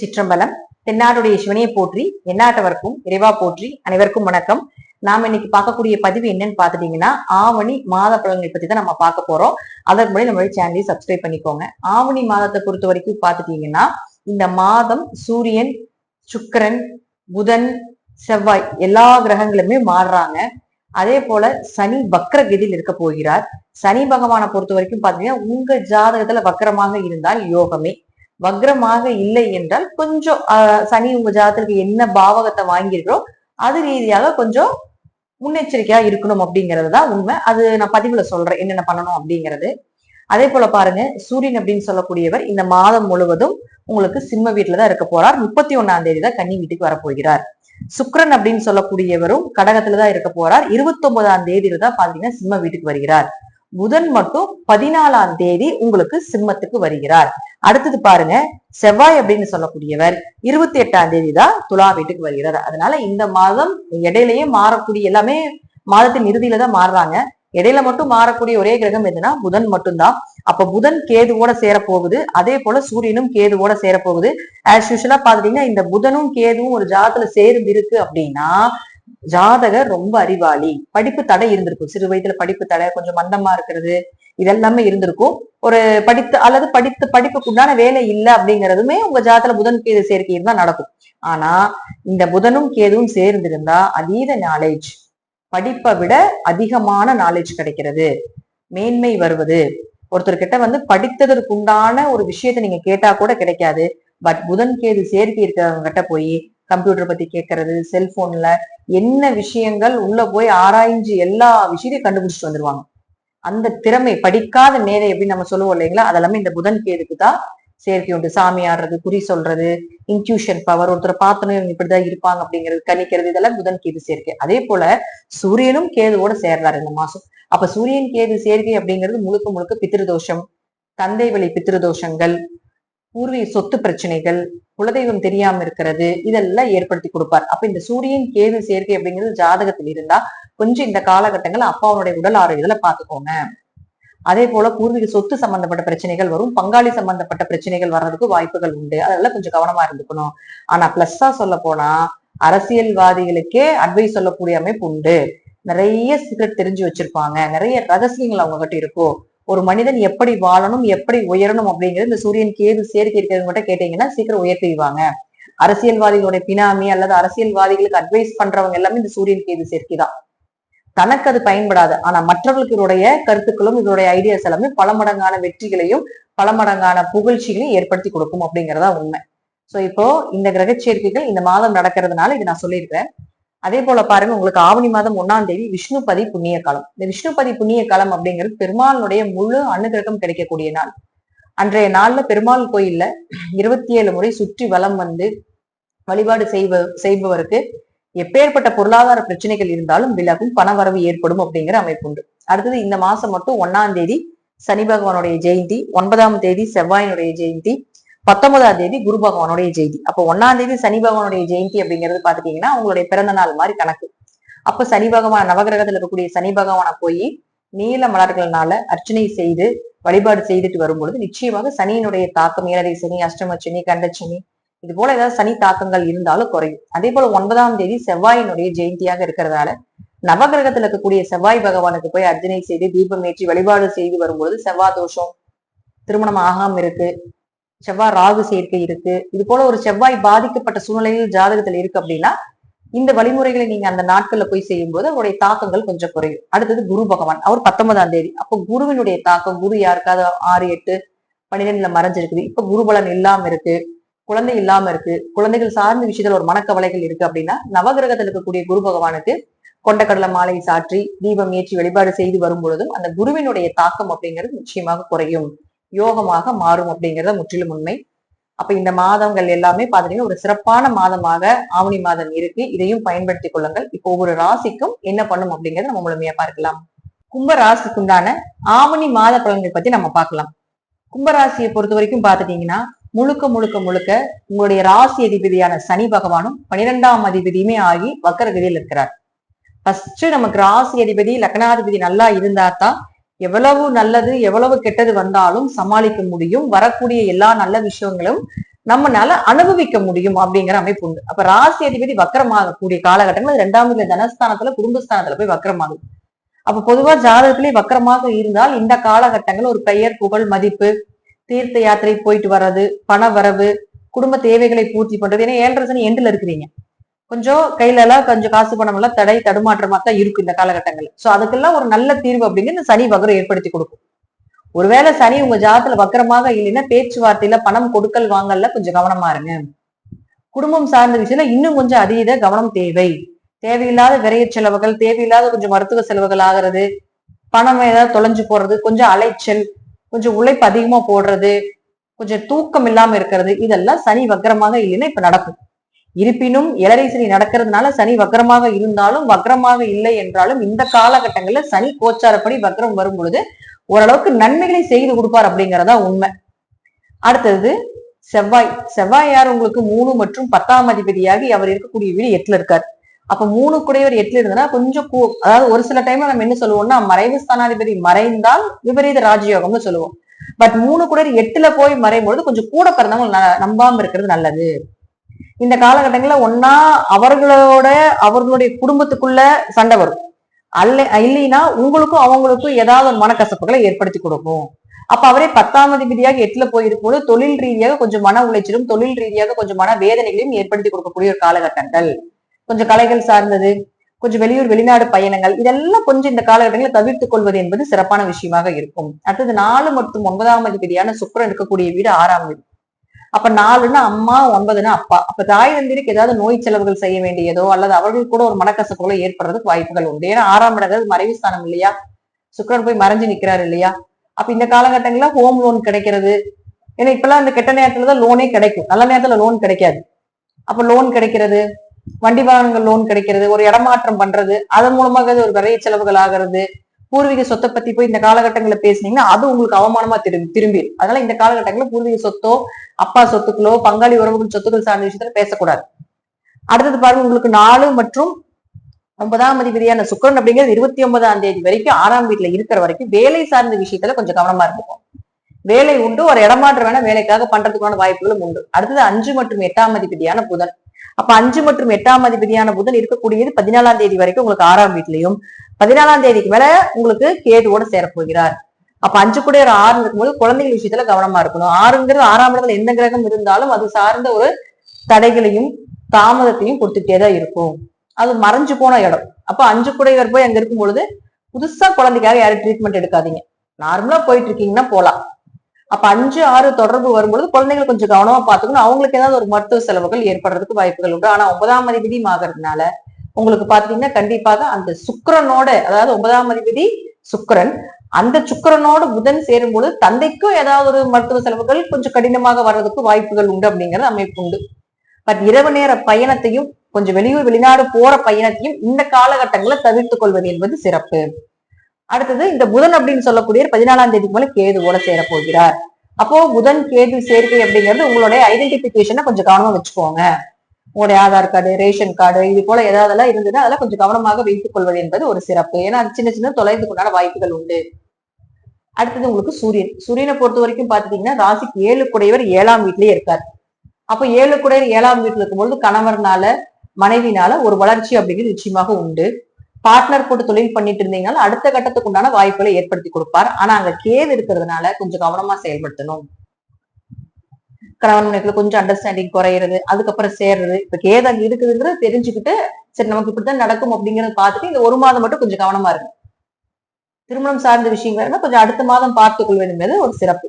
சிற்றம்பலம் தென்னாடுடைய சிவனையை போற்றி என்னாட்டவர்க்கும் இறைவா போற்றி அனைவருக்கும் வணக்கம். நாம் இன்னைக்கு பார்க்கக்கூடிய பதிவு என்னன்னு பாத்துட்டீங்கன்னா ஆவணி மாத பலன்களை பத்தி தான் நம்ம பார்க்க போறோம். அதற்கு முன்னாடி நம்மளுடைய சேனலை சப்ஸ்கிரைப் பண்ணிக்கோங்க. ஆவணி மாதத்தை பொறுத்த வரைக்கும் பாத்துட்டீங்கன்னா இந்த மாதம் சூரியன் சுக்கரன் புதன் செவ்வாய் எல்லா கிரகங்களுமே மாறுறாங்க. அதே போல சனி வக்கர கதியில் இருக்க போகிறார். சனி பகவானை பொறுத்த வரைக்கும் பாத்தீங்கன்னா உங்க ஜாதகத்துல வக்கரமாக இருந்தால் யோகமே. வக்ரமாக இல்லை என்றால் கொஞ்சம் ஆஹ், சனி உங்க ஜாதகத்துக்கு என்ன பாவகத்தை வாங்கியிருக்கிறோ அது ரீதியாக கொஞ்சம் முன்னெச்சரிக்கையா இருக்கணும் அப்படிங்கிறது தான் உண்மை. அது நான் பதிவுல சொல்றேன் என்னென்ன பண்ணணும் அப்படிங்கிறது. அதே போல பாருங்க சூரியன் அப்படின்னு சொல்லக்கூடியவர் இந்த மாதம் முழுவதும் உங்களுக்கு சிம்ம வீட்டுல தான் இருக்க போறார். முப்பத்தி ஒன்னாம் தேதி தான் கன்னி வீட்டுக்கு வரப்போகிறார். சுக்கிரன் அப்படின்னு சொல்லக்கூடியவரும் கடகத்துல தான் இருக்க போறார். இருபத்தி ஒன்பதாம் தேதியில தான் பாத்தீங்கன்னா சிம்ம வீட்டுக்கு வருகிறார். புதன் மட்டும் பதினாலாம் தேதி உங்களுக்கு சிம்மத்துக்கு வருகிறார். அடுத்தது பாருங்க செவ்வாய் அப்படின்னு சொல்லக்கூடியவர் இருபத்தி எட்டாம் தேதி தான் துலா வீட்டுக்கு வருகிறார். அதனால இந்த மாதம் இடையிலேயே மாறக்கூடிய எல்லாமே மாதத்தின் இறுதியில தான் மாறுறாங்க. இடையில மட்டும் மாறக்கூடிய ஒரே கிரகம் எதுனா புதன் மட்டும்தான். அப்ப புதன் கேதுவோட சேரப்போகுது. போகுது அதே போல சூரியனும் கேதுவோட சேரப்போகுது. ஆஸ் யூஷுவலா பாத்துட்டீங்கன்னா இந்த புதனும் கேதுவும் ஒரு ஜாதத்துல சேர்ந்து இருக்கு அப்படின்னா ஜாதகர் ரொம்ப அறிவாளி. படிப்பு தடை இருந்திருக்கும். சிறு வயதுல படிப்பு தடை கொஞ்சம் மந்தமா இருக்கிறது இதெல்லாமே இருந்திருக்கும். ஒரு படித்து அல்லது படித்து படிப்புக்கு உண்டான வேலை இல்லை அப்படிங்கிறதுமே உங்க ஜாதத்துல புதன் கேது சேர்க்கை தான் நடக்கும். ஆனா இந்த புதனும் கேதுவும் சேர்ந்திருந்தா அதீத நாலேஜ் படிப்பை விட அதிகமான நாலேஜ் கிடைக்கிறது. மேன்மை வருவது. ஒருத்தர்கிட்ட வந்து படித்ததற்கு உண்டான ஒரு விஷயத்த நீங்க கேட்டா கூட கிடைக்காது. பட் புதன் கேது சேர்க்கை இருக்கிறவங்க கிட்ட போய் கம்ப்யூட்டர் பத்தி கேட்கறது செல்போன்ல என்ன விஷயங்கள் உள்ள போய் ஆராய்ஞ்சு எல்லா விஷயத்தையும் கண்டுபிடிச்சிட்டு வந்துருவாங்க. அந்த திறமை படிக்காத மேதை எப்படி நம்ம சொல்லுவோம் இல்லைங்களா? அதெல்லாமே இந்த புதன் கேதுக்கு தான் சேர்க்கை உண்டு. சாமி ஆடுறது குறி சொல்றது இன்ட்யூஷன் பவர் ஒருத்தரை பார்த்தனும் இவங்க இப்படிதான் இருப்பாங்க அப்படிங்கிறது கணிக்கிறது இதெல்லாம் புதன் கேது சேர்க்கை அதே போல சூரியனும் கேதுவோட சேர்றாரு இந்த மாசம். அப்ப சூரியன் கேது சேர்க்கை அப்படிங்கிறது முழுக்க முழுக்க பித்திருதோஷம் தந்தை வழி பித்திருதோஷங்கள் பூர்வீக சொத்து பிரச்சனைகள் குலதெய்வம் தெரியாம இருக்கிறது இதெல்லாம் ஏற்படுத்தி கொடுப்பார். அப்ப இந்த சூரியன் கேது சேர்க்கை அப்படிங்கிறது ஜாதகத்தில் இருந்தா கொஞ்சம் இந்த காலகட்டங்கள் அப்பாவுடைய உடல் ஆரோக்கியத்துல பாத்துக்கோங்க அதே போல பூர்வீக சொத்து சம்பந்தப்பட்ட பிரச்சனைகள் வரும். பங்காளி சம்பந்தப்பட்ட பிரச்சனைகள் வர்றதுக்கு வாய்ப்புகள் உண்டு. அதெல்லாம் கொஞ்சம் கவனமா இருந்துக்கணும். ஆனா பிளஸ்ஸா சொல்ல போனா அரசியல்வாதிகளுக்கே அட்வைஸ் சொல்லக்கூடிய அமைப்பு உண்டு. நிறைய சீக்ரெட் தெரிஞ்சு வச்சிருப்பாங்க. நிறைய ரகசியங்கள் அவங்க கிட்ட இருக்கும் ஒரு மனிதன் எப்படி வாழணும் எப்படி உயரணும் அப்படிங்கிறது இந்த சூரியன் கேது சேர்க்கை இருக்கிறவங்க கேட்டீங்கன்னா சீக்கிரம் உயர்த்திடுவாங்க. அரசியல்வாதிகளுடைய பினாமி அல்லது அரசியல்வாதிகளுக்கு அட்வைஸ் பண்றவங்க எல்லாமே இந்த சூரியன் கேது சேர்க்கை தான். தனக்கு அது பயன்படாது. ஆனா மற்றவர்களுக்கு இதோடைய கருத்துக்களும் இதனுடைய ஐடியாஸ் எல்லாமே பல மடங்கான வெற்றிகளையும் பல மடங்கான புகழ்ச்சிகளையும் ஏற்படுத்தி கொடுக்கும் அப்படிங்கிறதா உண்மை. சோ இப்போ இந்த கிரக சேர்க்கைகள் இந்த மாதம் நடக்கிறதுனால இது நான் சொல்லியிருக்கிறேன். அதே போல பாருங்க உங்களுக்கு ஆவணி மாதம் ஒன்னாம் தேதி விஷ்ணுபதி புண்ணிய காலம். இந்த விஷ்ணுபதி புண்ணிய காலம் அப்படிங்கிறது பெருமாளுடைய முழு அனுகிரகம் கிடைக்கக்கூடிய நாள். அன்றைய நாள்ல பெருமாள் கோயில்ல இருபத்தி ஏழு முறை சுற்றி வலம் வந்து வழிபாடு செய்வ செய்பவருக்கு எப்பேற்பட்ட பொருளாதார பிரச்சனைகள் இருந்தாலும் விலகும் பணவரவு ஏற்படும் அப்படிங்கிற அமைப்பு உண்டு அடுத்தது இந்த மாசம் மட்டும் ஒன்னாம் தேதி சனி பகவானுடைய ஜெயந்தி ஒன்பதாம் தேதி செவ்வாயினுடைய ஜெயந்தி பத்தொன்பதாம் தேதி குரு பகவானுடைய ஜெயந்தி. அப்போ ஒன்னாம் தேதி சனி பகவானுடைய ஜெயந்தி அப்படிங்கிறது பாத்துட்டீங்கன்னா உங்களுடைய பிறந்த நாள் மாதிரி கணக்கு. அப்ப சனி பகவான் நவகிரகத்துல இருக்கக்கூடிய சனி பகவானை போய் நீல மலர்கள்னால அர்ச்சனை செய்து வழிபாடு செய்துட்டு வரும்பொழுது நிச்சயமாக சனியினுடைய தாக்கம் ஏழரை சனி அஷ்டம சனி கண்டச்சனி இது போல ஏதாவது சனி தாக்கங்கள் இருந்தாலும் குறையும். அதே போல ஒன்பதாம் தேதி செவ்வாயினுடைய ஜெயந்தியாக இருக்கிறதால நவகிரகத்துல இருக்கக்கூடிய செவ்வாய் பகவானுக்கு போய் அர்ச்சனை செய்து தீபம் ஏற்றி வழிபாடு செய்து வரும்பொழுது செவ்வாய் தோஷம் திருமணம் ஆகாம இருக்கு செவ்வாய் ராகு சேர்க்கை இருக்கு. இது போல ஒரு செவ்வாய் பாதிக்கப்பட்ட சூழ்நிலையில் ஜாதகத்துல இருக்கு அப்படின்னா இந்த வழிமுறைகளை நீங்க அந்த நாட்கள்ல போய் செய்யும் போது அவருடைய தாக்கங்கள் கொஞ்சம் குறையும். அடுத்தது குரு பகவான். அவர் பத்தொன்பதாம் தேதி. அப்போ குருவினுடைய தாக்கம் குரு யாருக்காவது ஆறு எட்டு பன்னிரெண்டுல மறைஞ்சிருக்குது. இப்ப குருபலன் இல்லாம இருக்கு. குழந்தை இல்லாம இருக்கு. குழந்தைகள் சார்ந்த விஷயத்துல ஒரு மனக்கவலைகள் இருக்கு அப்படின்னா நவகிரகத்தில் இருக்கக்கூடிய குரு பகவானுக்கு கொண்டக்கடலை மாலை சாற்றி தீபம் ஏற்றி வழிபாடு செய்து வரும் பொழுதும் அந்த குருவினுடைய தாக்கம் அப்படிங்கிறது நிச்சயமாக குறையும். யோகமாக மாறும் அப்படிங்கிறத முற்றிலும் உண்மை. அப்ப இந்த மாதங்கள் எல்லாமே பாத்தீங்கன்னா ஒரு சிறப்பான மாதமாக ஆவணி மாதம் இருக்கு. இதையும் பயன்படுத்திக் கொள்ளுங்கள். இப்போ ஒவ்வொரு ராசிக்கும் என்ன பண்ணும் அப்படிங்கறத நம்ம முழுமையா பார்க்கலாம். கும்ப ராசிக்குண்டான ஆவணி மாத பலன்கள் பத்தி நம்ம பார்க்கலாம். கும்பராசியை பொறுத்த வரைக்கும் பாத்துட்டீங்கன்னா முழுக்க முழுக்க முழுக்க உங்களுடைய ராசி அதிபதியான சனி பகவானும் பனிரெண்டாம் அதிபதியுமே ஆகி வக்கரகதியில் இருக்கிறார். ஃபர்ஸ்ட் நமக்கு ராசி அதிபதி லக்னாதிபதி நல்லா இருந்தா தான் எவ்வளவு நல்லது எவ்வளவு கெட்டது வந்தாலும் சமாளிக்க முடியும். வரக்கூடிய எல்லா நல்ல விஷயங்களும் நம்மனால அனுபவிக்க முடியும் அப்படிங்கிற அமைப்பு உண்டு. அப்ப ராசி அதிபதி வக்கரமாகக்கூடிய காலகட்டங்கள் அது ரெண்டாம் வீட்டுல தனஸ்தானத்துல குடும்பஸ்தானத்துல போய் வக்கரமாகுது அப்ப பொதுவா ஜாதகத்திலே வக்கரமாக இருந்தால் இந்த காலகட்டங்கள் ஒரு பெயர் புகழ் மதிப்பு தீர்த்த யாத்திரை போயிட்டு வர்றது பண வரவு குடும்ப தேவைகளை பூர்த்தி பண்றது ஏன்னா ஏழரை சனி எண்டில் இருக்கிறீங்க. கொஞ்சம் கையில எல்லாம் கொஞ்சம் காசு பணம் எல்லாம் தடை தடுமாற்றமா தான் இருக்கும் இந்த காலகட்டங்கள் சோ அதுக்கெல்லாம் ஒரு நல்ல தீர்வு அப்படிங்கிறது இந்த சனி வக்ரம் ஏற்படுத்தி கொடுக்கும். ஒருவேளை சனி உங்க ஜாதத்துல வக்கரமாக இல்லைன்னா பேச்சுவார்த்தையில பணம் கொடுக்கல் வாங்கல கொஞ்சம் கவனமா இருங்க. குடும்பம் சார்ந்த விஷயத்துல இன்னும் கொஞ்சம் அதீத கவனம் தேவை. தேவையில்லாத விரைய செலவுகள் தேவையில்லாத கொஞ்சம் மருத்துவ செலவுகள் ஆகிறது பணம் ஏதாவது தொலைஞ்சு போறது கொஞ்சம் அலைச்சல் கொஞ்சம் உழைப்பு அதிகமா போடுறது கொஞ்சம் தூக்கம் இல்லாம இருக்கிறது இதெல்லாம் சனி வக்கரமாக இல்லைன்னா இப்ப நடக்கும். இருப்பினும் இளரை சனி நடக்கிறதுனால சனி வக்கரமாக இருந்தாலும் வக்கரமாக இல்லை என்றாலும் இந்த காலகட்டங்களில் சனி கோச்சாரப்படி வக்கரம் வரும் பொழுது ஓரளவுக்கு நன்மைகளை செய்து கொடுப்பார் அப்படிங்கிறதா உண்மை. அடுத்தது செவ்வாய். செவ்வாய் யார்? உங்களுக்கு மூணு மற்றும் பத்தாம் அதிபதியாகி அவர் இருக்கக்கூடிய வீடு எட்டுல இருக்கார். அப்ப மூணு குடையவர் எட்டுல இருந்ததுன்னா கொஞ்சம் கூ அதாவது ஒரு சில டைம்ல நம்ம என்ன சொல்லுவோம்னா மறைவு ஸ்தானாதிபதி மறைந்தால் விபரீத ராஜயோகம்னு சொல்லுவோம். பட் மூணு குடையர் எட்டுல போய் மறையும் பொழுது கொஞ்சம் கூட பிறந்தவங்க ந- நம்பாம இருக்கிறது நல்லது. இந்த காலகட்டங்களில் ஒன்னா அவர்களோட அவர்களுடைய குடும்பத்துக்குள்ள சண்டை வரும். அல்ல இல்லைன்னா உங்களுக்கும் அவங்களுக்கும் ஏதாவது ஒரு மனக்கசப்புகளை ஏற்படுத்தி கொடுக்கும். அப்ப அவரே பத்தாம் அதிபதியாக எட்டுல போயிருக்கும்போது தொழில் ரீதியாக கொஞ்சம் மன உளைச்சலும் தொழில் ரீதியாக கொஞ்சம் மன வேதனைகளையும் ஏற்படுத்தி கொடுக்கக்கூடிய ஒரு காலகட்டங்கள். கொஞ்சம் கலைகள் சார்ந்தது கொஞ்சம் வெளியூர் வெளிநாடு பயணங்கள் இதெல்லாம் கொஞ்சம் இந்த காலகட்டங்களை தவிர்த்துக் கொள்வது என்பது சிறப்பான விஷயமாக இருக்கும். அடுத்தது நாலு மற்றும் ஒன்பதாம் அதிபதியான சுக்கரன் இருக்கக்கூடிய வீடு ஆறாம் வீடு. அப்ப நாலுன்னா அம்மா ஒன்பதுன்னா அப்பா. அப்ப தாய் தந்திரிக்கு ஏதாவது நோய் செலவுகள் செய்ய வேண்டியதோ அல்லது அவர்கள் கூட ஒரு மனக்கசப்புகளோ ஏற்படுறதுக்கு வாய்ப்புகள் உண்டு. ஏன்னா ஆறாம் இடங்கிறது மறைவு ஸ்தானம் இல்லையா? சுக்கிரன் போய் மறைஞ்சு நிக்கிறாரு இல்லையா? அப்ப இந்த காலகட்டங்கள்ல ஹோம் லோன் கிடைக்கிறது. ஏன்னா இப்பெல்லாம் இந்த கெட்ட நேரத்துல தான் லோனே கிடைக்கும். நல்ல நேரத்துல லோன் கிடைக்காது. அப்ப லோன் கிடைக்கிறது. வண்டி வாகனங்கள் லோன் கிடைக்கிறது. ஒரு இடமாற்றம் பண்றது. அதன் மூலமாக அது ஒரு விரைய செலவுகள் ஆகிறது. பூர்வீக சொத்தை பத்தி போய் இந்த காலகட்டங்களில் பேசுனீங்கன்னா அது உங்களுக்கு அவமானமா திரும்பி திரும்பி அதனால இந்த காலகட்டங்களில் பூர்வீக சொத்தோ அப்பா சொத்துக்களோ பங்காளி உறவுகள் சொத்துக்கள் சார்ந்த விஷயத்துல பேசக்கூடாது. அடுத்தது பாருங்க உங்களுக்கு நாலு மற்றும் ஒன்பதாம் அதிபதியான சுக்கரன் அப்படிங்கிறது இருபத்தி ஒன்பதாம் தேதி வரைக்கும் ஆறாம் வீட்டுல இருக்கிற வரைக்கும் வேலை சார்ந்த விஷயத்துல கொஞ்சம் கவனமா இருந்துக்கும் வேலை உண்டு ஒரு இடமாற்றம் வேணா வேலைக்காக பண்றதுக்கான வாய்ப்புகளும் உண்டு. அடுத்தது அஞ்சு மற்றும் எட்டாம் அதிபதியான புதன். அப்ப அஞ்சு மற்றும் எட்டாம் அதிபதியான புதன் இருக்கக்கூடியது பதினாலாம் தேதி வரைக்கும் உங்களுக்கு ஆறாம் வீட்லயும். பதினாலாம் தேதிக்கு மேல உங்களுக்கு கேதுவோட சேரப்போகிறார். அப்ப அஞ்சு கூட ஒரு ஆறு இருக்கும்போது குழந்தைகள் விஷயத்துல கவனமா இருக்கணும். ஆறுங்கிறது ஆறாம் இடத்துல எந்த கிரகம் இருந்தாலும் அது சார்ந்த ஒரு தடைகளையும் தாமதத்தையும் கொடுத்துட்டே தான் இருக்கும். அது மறைஞ்சு போன இடம். அப்ப அஞ்சு குடையவர் போய் அங்க இருக்கும் பொழுது புதுசா குழந்தைக்காக யாரும் ட்ரீட்மெண்ட் எடுக்காதீங்க. நார்மலா போயிட்டு இருக்கீங்கன்னா போலாம். அப்ப அஞ்சு ஆறு தொடர்பு வரும்பொழுது குழந்தைங்களை கொஞ்சம் கவனமா பாத்துக்கணும் அவங்களுக்கு ஏதாவது ஒரு மருத்துவ செலவுகள் ஏற்படுறதுக்கு வாய்ப்புகள் உண்டு. ஆனா ஒன்பதாம் அதிபதியும் ஆகிறதுனால உங்களுக்கு பாத்தீங்கன்னா கண்டிப்பாக அந்த சுக்கிரனோட அதாவது ஒன்பதாம் அதிபதி சுக்கிரன் அந்த சுக்கரனோட புதன் சேரும்பொழுது தந்தைக்கும் ஏதாவது ஒரு மருத்துவ செலவுகள் கொஞ்சம் கடினமாக வர்றதுக்கு வாய்ப்புகள் உண்டு அப்படிங்கிறது அமைப்பு உண்டு. பட் இரவு நேர பயணத்தையும் கொஞ்சம் வெளியூர் வெளிநாடு போற பயணத்தையும் இந்த காலகட்டங்களை தவிர்த்துக் கொள்வது என்பது சிறப்பு. அடுத்தது இந்த புதன் அப்படின்னு சொல்லக்கூடிய பதினாலாம் தேதிக்கு மேல கேதுவோட சேர போகிறார் அப்போ புதன் கேது சேர்க்கை அப்படிங்கிறது உங்களுடைய ஐடென்டிபிகேஷனை கொஞ்சம் கவனமா வச்சுக்கோங்க. உங்களுடைய ஆதார் கார்டு ரேஷன் கார்டு இது போல ஏதாவதெல்லாம் இருந்ததுன்னா அதெல்லாம் கொஞ்சம் கவனமாக வைத்துக் கொள்வது என்பது ஒரு சிறப்பு. ஏன்னா அது சின்ன சின்ன தொலைதுக்குண்டான வாய்ப்புகள் உண்டு. அடுத்தது உங்களுக்கு சூரியன். சூரியனை பொறுத்த வரைக்கும் பாத்துட்டீங்கன்னா ராசிக்கு ஏழு குடையவர் ஏழாம் வீட்லயே இருக்கார். அப்ப ஏழு குடையர் ஏழாம் வீட்டுல இருக்கும்பொழுது கணவர்னால மனைவினால ஒரு வளர்ச்சி அப்படிங்கிறது நிச்சயமாக உண்டு. பார்ட்னர் போட்டு தொழில் பண்ணிட்டு இருந்தீங்கன்னா அடுத்த கட்டத்துக்கு உண்டான வாய்ப்புகளை ஏற்படுத்தி கொடுப்பார். ஆனா அங்க கேவ் இருக்கிறதுனால கொஞ்சம் கவனமா செயல்படுத்தணும். கணவன் மனைவிக்குள்ள கொஞ்சம் அண்டர்ஸ்டாண்டிங் குறையிறது அதுக்கப்புறம் சேர்றது. இப்ப கேது அங்க இருக்குதுங்கிறத தெரிஞ்சுக்கிட்டு சரி நமக்கு இப்படித்தான் நடக்கும் அப்படிங்கறத பார்த்துட்டு இந்த ஒரு மாதம் மட்டும் கொஞ்சம் கவனமா இருக்கும் திருமணம் சார்ந்த விஷயங்கள் கொஞ்சம் அடுத்த மாதம் பார்த்துக் கொள்வது ஒரு சிறப்பு.